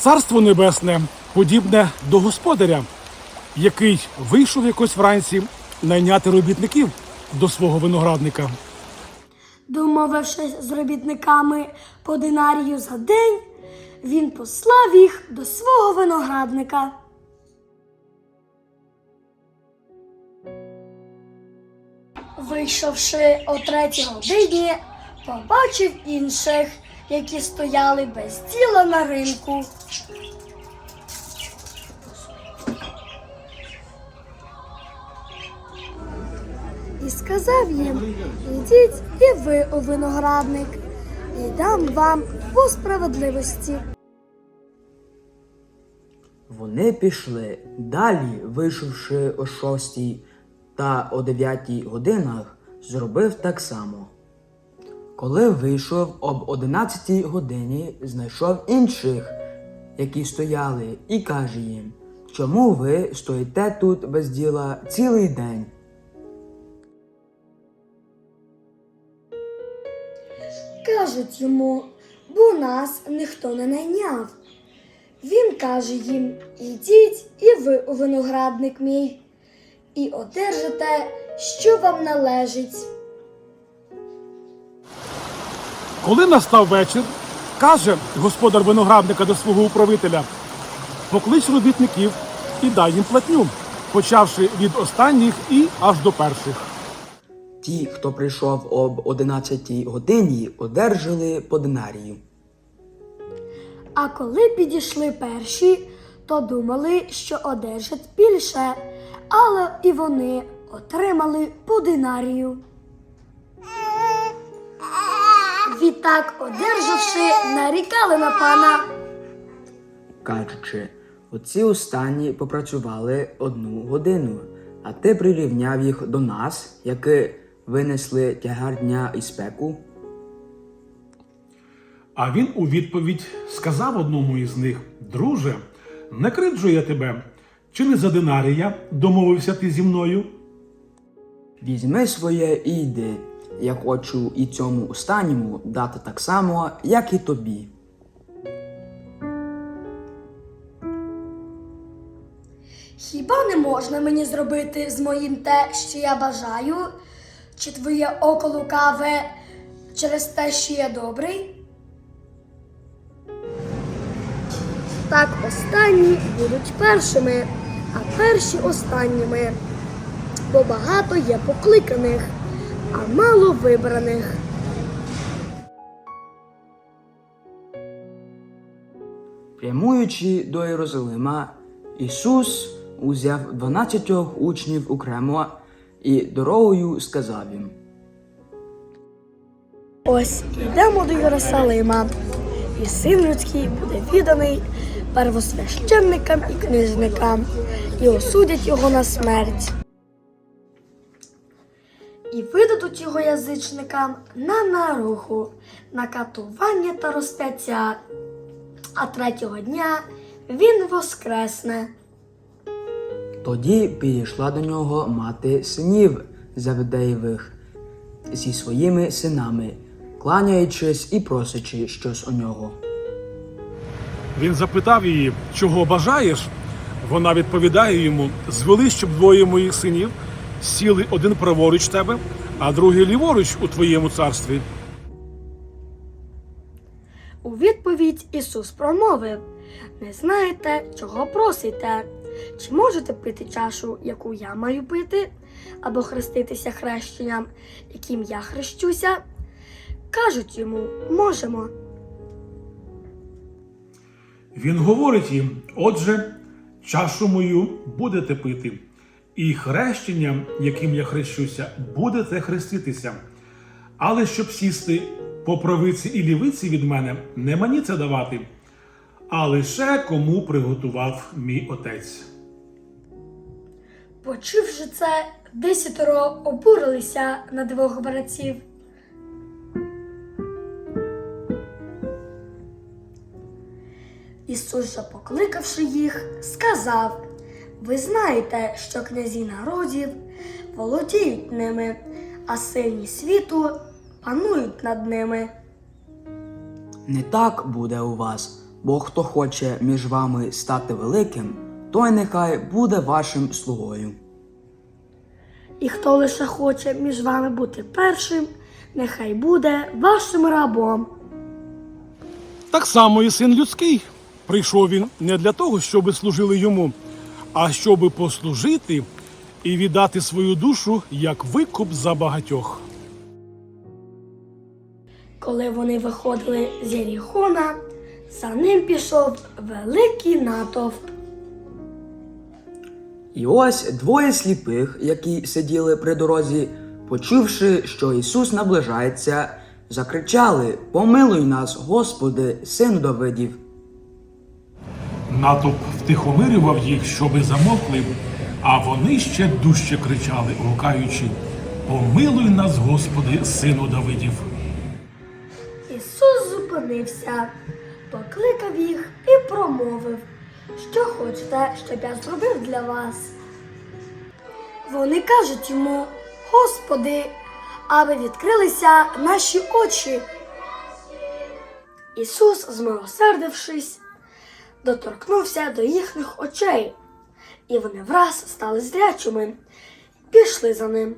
Царство небесне подібне до господаря, який вийшов якось вранці найняти робітників до свого виноградника. Домовившись з робітниками по динарію за день, він послав їх до свого виноградника. Вийшовши о третій годині, побачив інших, які стояли без діла на ринку. І сказав їм: Ідіть і ви у виноградник, і дам вам по справедливості. Вони пішли далі, вийшовши о шостій та о дев'ятій годинах, зробив так само. Коли вийшов об одинадцятій годині, знайшов інших, які стояли, і каже їм, чому ви стоїте тут без діла цілий день? Кажуть йому, бо нас ніхто не найняв. Він каже їм: Ідіть і ви у виноградник мій, і одержите, що вам належить. Коли настав вечір, каже господар виноградника до свого управителя: поклич робітників і дай їм платню, почавши від останніх і аж до перших. Ті, хто прийшов об одинадцятій годині, одержали по динарію. А коли підійшли перші, то думали, що одержать більше, але і вони отримали по динарію. Відтак, одержавши, нарікали на пана. кажучи, оці останні попрацювали одну годину, а ти прирівняв їх до нас, які винесли тягар дня і спеку. А він у відповідь сказав одному із них: Друже, не криджу я тебе. Чи не за динарія домовився ти зі мною? Візьми своє і йди. Я хочу і цьому останньому дати так само, як і тобі. Хіба не можна мені зробити з моїм те, що я бажаю? Чи твоє око лукаве через те, що я добрий? Так останні будуть першими, а перші останніми. Бо багато є покликаних, а мало вибраних. Прямуючи до Єрусалима, Ісус узяв дванадцятьох учнів окремо і дорогою сказав їм. Ось йдемо до Єрусалима, і син людський буде відданий первосвященникам і книжникам, і осудять його на смерть. І його язичникам на наруху, на катування та розп'яття, а третього дня він воскресне. Тоді підійшла до нього мати синів Заведеєвих зі своїми синами, кланяючись і просячи щось у нього. Він запитав її, чого бажаєш. Вона відповідає йому: звели, щоб двоє моїх синів сіли один праворуч тебе, а другий ліворуч у твоєму царстві. У відповідь Ісус промовив: Не знаєте, чого просите? Чи можете пити чашу, яку я маю пити, або хреститися хрещенням, яким я хрещуся? Кажуть йому, можемо. Він говорить їм: Отже, чашу мою будете пити, і хрещенням, яким я хрещуся, будете хреститися. Але щоб сісти по правиці і лівиці від мене, не мені це давати, а лише кому приготував мій отець. Почувши це, десятеро обурилися на двох братів. Ісус же, покликавши їх, сказав: Ви знаєте, що князі народів володіють ними, а сильні світу панують над ними. Не так буде у вас, Бо хто хоче між вами стати великим, той нехай буде вашим слугою. І хто лише хоче між вами бути першим, нехай буде вашим рабом. Так само і син людський. Прийшов він не для того, щоби служили йому, а щоби послужити і віддати свою душу як викуп за багатьох. Коли вони виходили з Єріхона, за ним пішов великий натовп. І ось двоє сліпих, які сиділи при дорозі, почувши, що Ісус наближається, закричали: Помилуй нас, Господи, сину Давидів. Натовп втихомирював їх, щоби замовкли, а вони ще дужче кричали, гукаючи: Помилуй нас, Господи, сину Давидів. Ісус зупинився, покликав їх і промовив, що хочете, щоб я зробив для вас. Вони кажуть йому, Господи, аби відкрилися наші очі. Ісус, змилосердившись, доторкнувся до їхніх очей, і вони враз стали зрячими, пішли за ним.